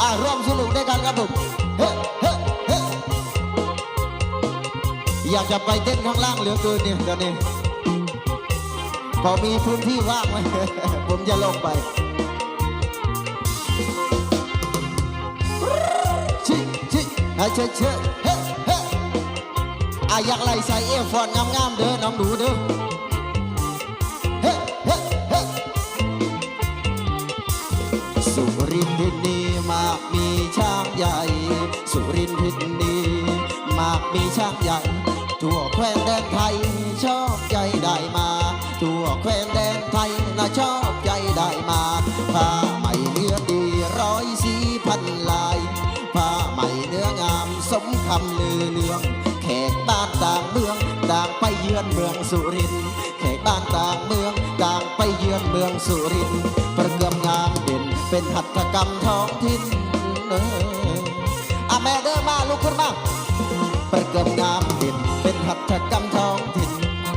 อะร่วมสนุกด้วยกันครับผมเฮ้เฮ้เฮ้อยากจะไปเต้นข้างล่างเหลือเกินเนี่ยตอนนี้พอมีพื้นที่ว่างไหมผมจะลงไปชิชิฮะเชเชเฮ้เฮ้อาอยากไล่ใส่เอฟฟอนงามๆเด้อน้องหนูเด้อ ใหญ่ สุรินทร์ที่นี่มากมีช้างใหญ่ ทั่วแคว้นแดนไทย ชอบใจได้มา ทั่วแคว้นแดนไทยน่าชอบใจได้มาผ้าไหมเนื้อดีร้อยสีพันลายผ้าไหมเนื้องามสมคำลือเลืองแขกบ้านต่างเมืองต่างไปเยือนเมืองสุรินทร์แขกบ้านต่างเมืองต่างไปเยือนเมืองสุรินทร์ประเกือมงามเด่นเป็นหัตถกรรมท้องถิ่นเออ แม่เด้อมาลุกขึ้นมาประกอมงามด่นเป็นหัตถกรรมท้องถิ่น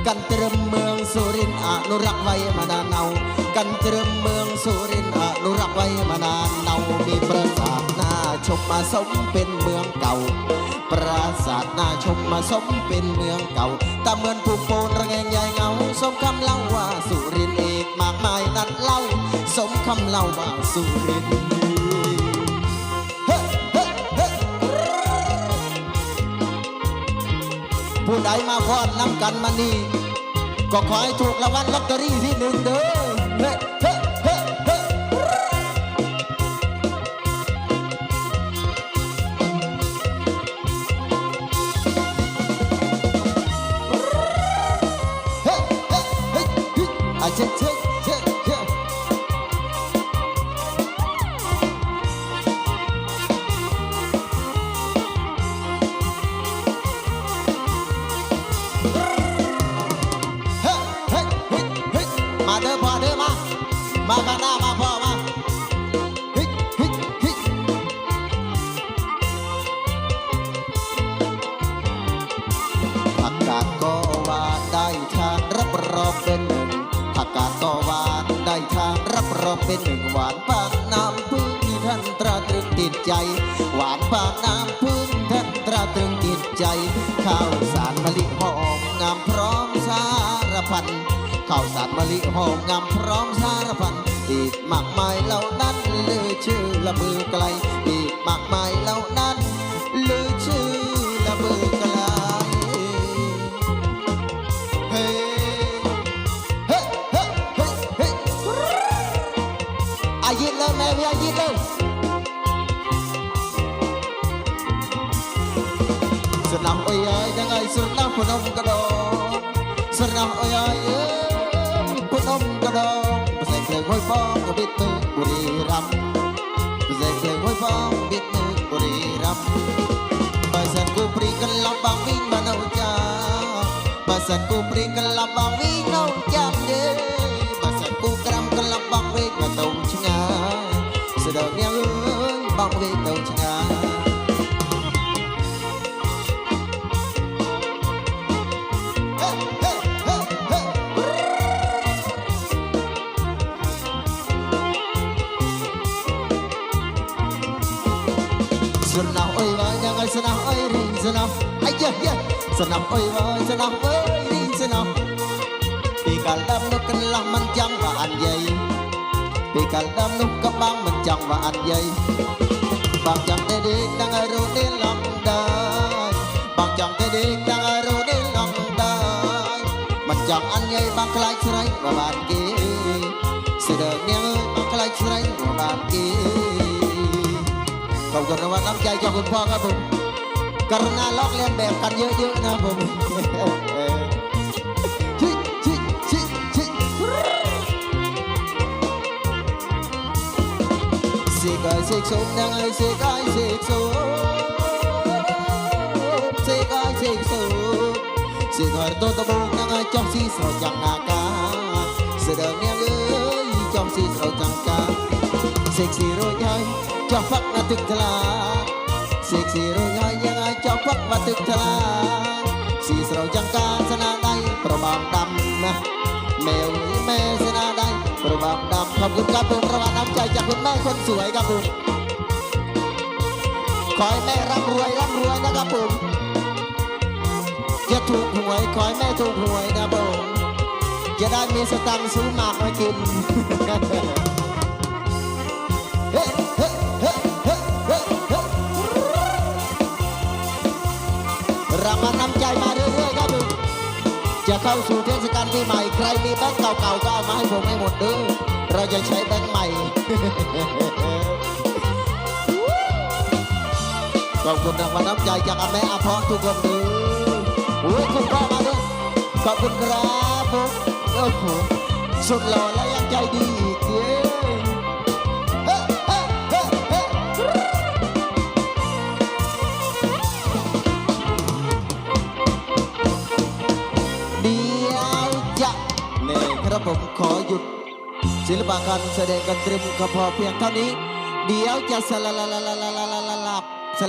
กันเตริมเมืองสุรินทร์อนุรักษ์ไว้มานานเนากันเตริมเมืองสุรินทร์อนุรักษ์ไว้มานานเนามีปราสาทหน่าชมมาสมเป็นเมืองเก่า ปราสาทน่าชมมาสมเป็นเมืองเก่าแต่เหมือนผู้โปนระแงงใหญ่เงาสมคำเล่าว่าสุรินทร์เอกมากมายนัดเล่า สมคำเล่าว่าสุรินทร์ ผู้ใดมาพอดน้ำกันมานี่ก็ขอให้ถูกราวัลลอตเตอรี่ที่หนึ่งเด้อเฮ้เฮ้เฮ้เฮ้อาเช็ด รับรองเป็นหนึ่งหวานปากน้ำพึ่งที่ท่านตราตรึงติดใจ หวานปากน้ำพึ่งท่านตราตรึงติดใจข้าวสารมะลิหอมงามพร้อมสารพันข้าวสารมะลิหอมงามพร้อมสารพันอีกมากมายเหล่านั้นลือชื่อละมือไกลอีกมากมายเหล่านั้น สุดลำโอ้ยยังไงสุดลำพนมกระดองสุดลำโอ้ยพนมกระดองใส่เพลงห้อยฟองก็บิดมือบุรีรัมใส่เพลงห้อยฟองบิดมือบุรีรัมបើសិនគូព្រីកន្លប់បងវិញមកនៅចាបើសិនគូព្រីកន្លប់បងវិញនៅចាទេបើសិនគូក្រាំកន្លប់បងវិញមកទៅឆ្ងាយសដងញ៉ាំបងវិញទៅឆ្ងាយ Senang ơi vơi nhà ơi nào ơi ring nào Ai yeah yeah Senang ơi vơi senang ơi ring nào Vì cả đám nó kinh lòng mình chẳng và anh dây. Vì cả đám nó cấp bang mình chẳng và anh dây. Bằng chẳng thể đi, đang ở rồi đến lòng đời Bằng chẳng thể đi, đang ở rồi đến lòng đời Mình chẳng anh dây bằng lại like và bạn kia. Sẽ đợi nghe ơi bằng lại like và bạn kia. ขอบคุณรางวัลน้ำใจจากคุณพ่อครับผมกรุณาลอกเลียนแบบกันเยอะๆนะครับผมชิชิชิชิสิกายสิกสมยังไงสิกายสิกสมสิกายสิกสมสิกายตัวตะบงยังไงจอมสีสาวจังนาคาเสด็จเนี่ยเอ้ยจอมสีสาวจังกา ចោះផឹកណាទឹកថ្លាសេកស៊ីរួយហើយយ៉ាងហើយចោះផឹาណាទឹកថ្លាស៊ីស្រោចចង្ការស្នាដៃប្របាំដាំណាមែវមែស្នាដៃប្របាំขอบคุณครับผมประวัติน้ำใจจากคุณแม่คนสวยครับผมขอให้แม่ร่ำรวยร่ำรวยนะครับผมจะถูกหวยขอให้แม่ถูกหวยนะผมจะได้มีสตังค์ซื้อหมากมากิน รานำใจมาเรื่อยๆครับผมจะเข้าสู่เทศกาลปีใหม่ใครมีแบงค์เก่าๆก็เอามาให้ผมให้หมดด้อเราจะใช้แบงค์ใหม่ ขอบคุณรางวัลน้ำใจจากอาแม่อาพาะทุกคนเลยโอ้ยคุณพ่อมาด้วยขอบคุณครับผมโอ้โหสุดหล่อและยังใจดีอีกเย้ ผมขอหยุด ศิลปะการแสดงกันตรึมก็พอเพียงเท่านี้ เดี๋ยวจะสลับ